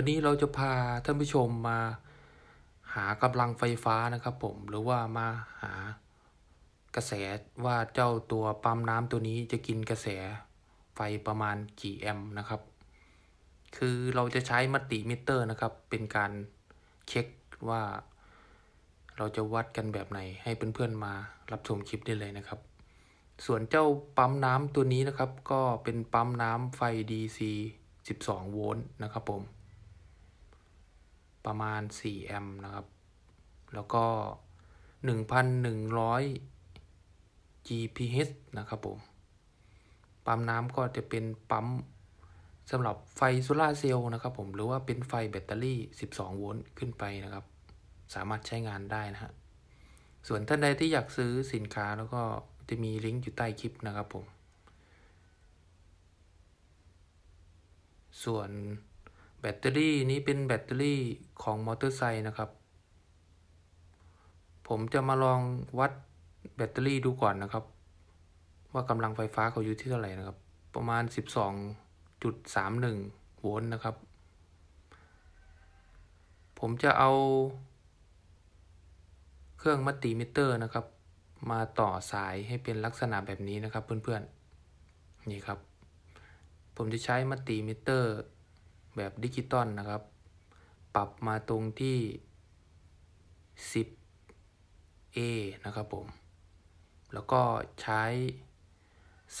วันนี้เราจะพาท่านผู้ชมมาหากำลังไฟฟ้านะครับผมหรือว่ามาหากระแสว่าเจ้าตัวปั๊มน้ำตัวนี้จะกินกระแสไฟประมาณกี่แอมป์นะครับ คือเราจะใช้มัลติมิเตอร์นะครับ เป็นการเช็คว่า เราจะวัดกันแบบไหนให้เพื่อนๆมารับชมคลิปได้เลยนะครับ ส่วนเจ้าปั๊มน้ำตัวนี้นะครับ ก็เป็นปั๊มน้ำไฟ DC 12 โวลต์นะครับผม ประมาณ 4 แอมป์นะครับ แล้วก็ 1,100 GPH นะครับผม ปั๊มน้ำก็จะเป็นปั๊มสำหรับไฟโซลาเซลล์นะครับผมหรือว่าเป็นไฟแบตเตอรี่ 12 โวลต์ขึ้นไปนะครับ สามารถใช้งานได้นะฮะส่วนท่านใดที่อยากซื้อสินค้าแล้วก็จะมีลิงก์อยู่ใต้คลิปนะครับผม ส่วน ตเตอรี่นี้เป็นแบตเตอรี่ของมอเตอร์ไซค์นะครับ ผมจะมาลองวัดแบตเตอรี่ดูก่อนนะครับ ว่ากำลังไฟฟ้าเขาอยู่ที่เท่าไหร่นะครับ ประมาณ 12.31 โวลต์นะครับ ผมจะเอา เครื่องมัลติมิเตอร์นะครับ มาต่อสายให้เป็นลักษณะแบบนี้นะครับเพื่อนๆ นี่ครับ ผมจะใช้มัลติมิเตอร์ แบบดิจิตอลนะครับ ปรับมาตรงที่ 10A นะครับผม แล้วก็ใช้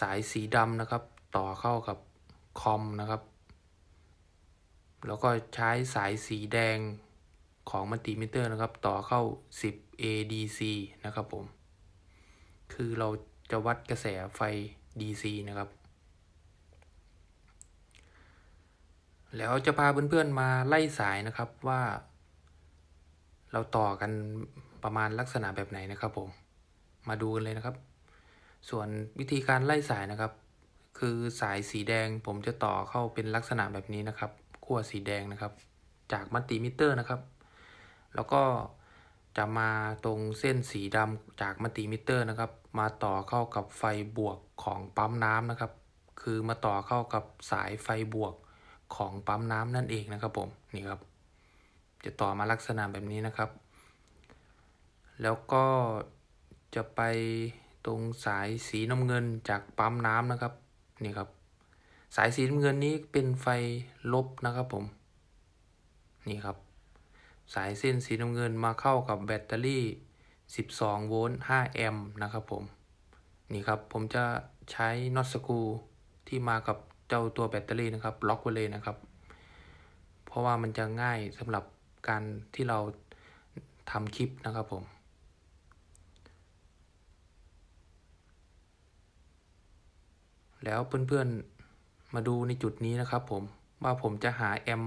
สายสีดำนะครับ ต่อเข้ากับคอมนะครับ แล้วก็ใช้สายสีแดงของมัลติมิเตอร์นะครับ ต่อเข้า 10 ADC นะครับผม คือเราจะวัดกระแสไฟ DC นะครับ แล้วจะพาเพื่อนๆมาไล่สายนะครับว่า เราต่อกันประมาณลักษณะแบบไหนนะครับผม มาดูกันเลยนะครับ ส่วนวิธีการไล่สายนะครับ คือสายสีแดงผมจะต่อเข้าเป็นลักษณะแบบนี้นะครับขั้วสีแดงนะครับ จากมัลติมิเตอร์นะครับ แล้วก็จะมาตรงเส้นสีดำจากมัลติมิเตอร์นะครับ มาต่อเข้ากับไฟบวกของปั๊มน้ำนะครับ คือมาต่อเข้ากับสายไฟบวก ของปั๊มน้ำนั่นเองนะครับผมนี่ครับ จะต่อมาลักษณะแบบนี้นะครับ แล้วก็จะไปตรงสายสีน้ำเงินจากปั๊มน้ำนะครับนี่ครับ สายสีน้ำเงินนี้เป็นไฟลบนะครับผมนี่ครับ สายเส้นสีน้ำเงินมาเข้ากับแบตเตอรี่ 12 โวลต์ 5 แอมป์นะครับผม นี่ครับ ผมจะใช้น็อตสกูที่มากับ เจ้าตัวแบตเตอรี่นะครับล็อกไว้เลยนะครับ เพราะว่ามันจะง่ายสำหรับการที่เราทำคลิปนะครับผม แล้วเพื่อนๆมาดูในจุดนี้นะครับผมว่าผมจะหาแอม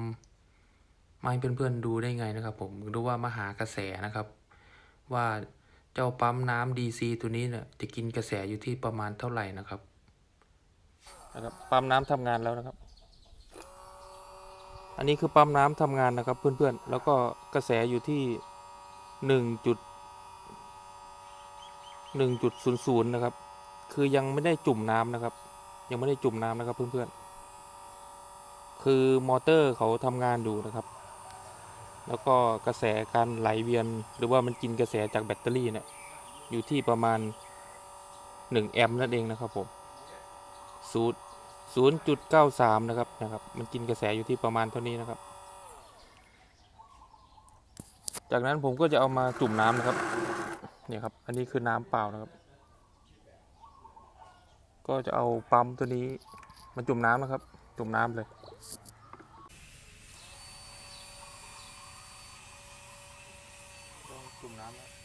มาให้เพื่อนๆดูได้ไงนะครับ ผมดูว่ามาหากระแสนะครับ ว่าเจ้าปั๊มน้ำ DC ตัวนี้เนี่ยจะกินกระแสอยู่ที่ประมาณเท่าไหร่นะครับ นะครับปั๊มน้ำทำงานแล้วนะครับ อันนี้คือปั๊มน้ำทำงานนะครับเพื่อนๆ แล้วก็กระแสอยู่ที่หนึ่งจุดหนึ่งจุดศูนย์ศูนย์นะครับ คือยังไม่ได้จุ่มน้ำนะครับ ยังไม่ได้จุ่มน้ำนะครับเพื่อนๆ คือมอเตอร์เขาทำงานอยู่นะครับ แล้วก็กระแสการไหลเวียนหรือว่ามันกินกระแสจากแบตเตอรี่เนี่ยอยู่ที่ประมาณ1แอมป์นั่นเองนะครับผม ศูนย์ศูนย์จุดเก้าสามนะครับนะครับ มันกินกระแสอยู่ที่ประมาณเท่านี้นะครับ จากนั้นผมก็จะเอามาจุ่มน้ำนะครับเนี่ยครับ อันนี้คือน้ำเปล่านะครับ ก็จะเอาปั๊มตัวนี้มาจุ่มน้ำนะครับ จุ่มน้ำเลยจุ่มน้ำแล้ว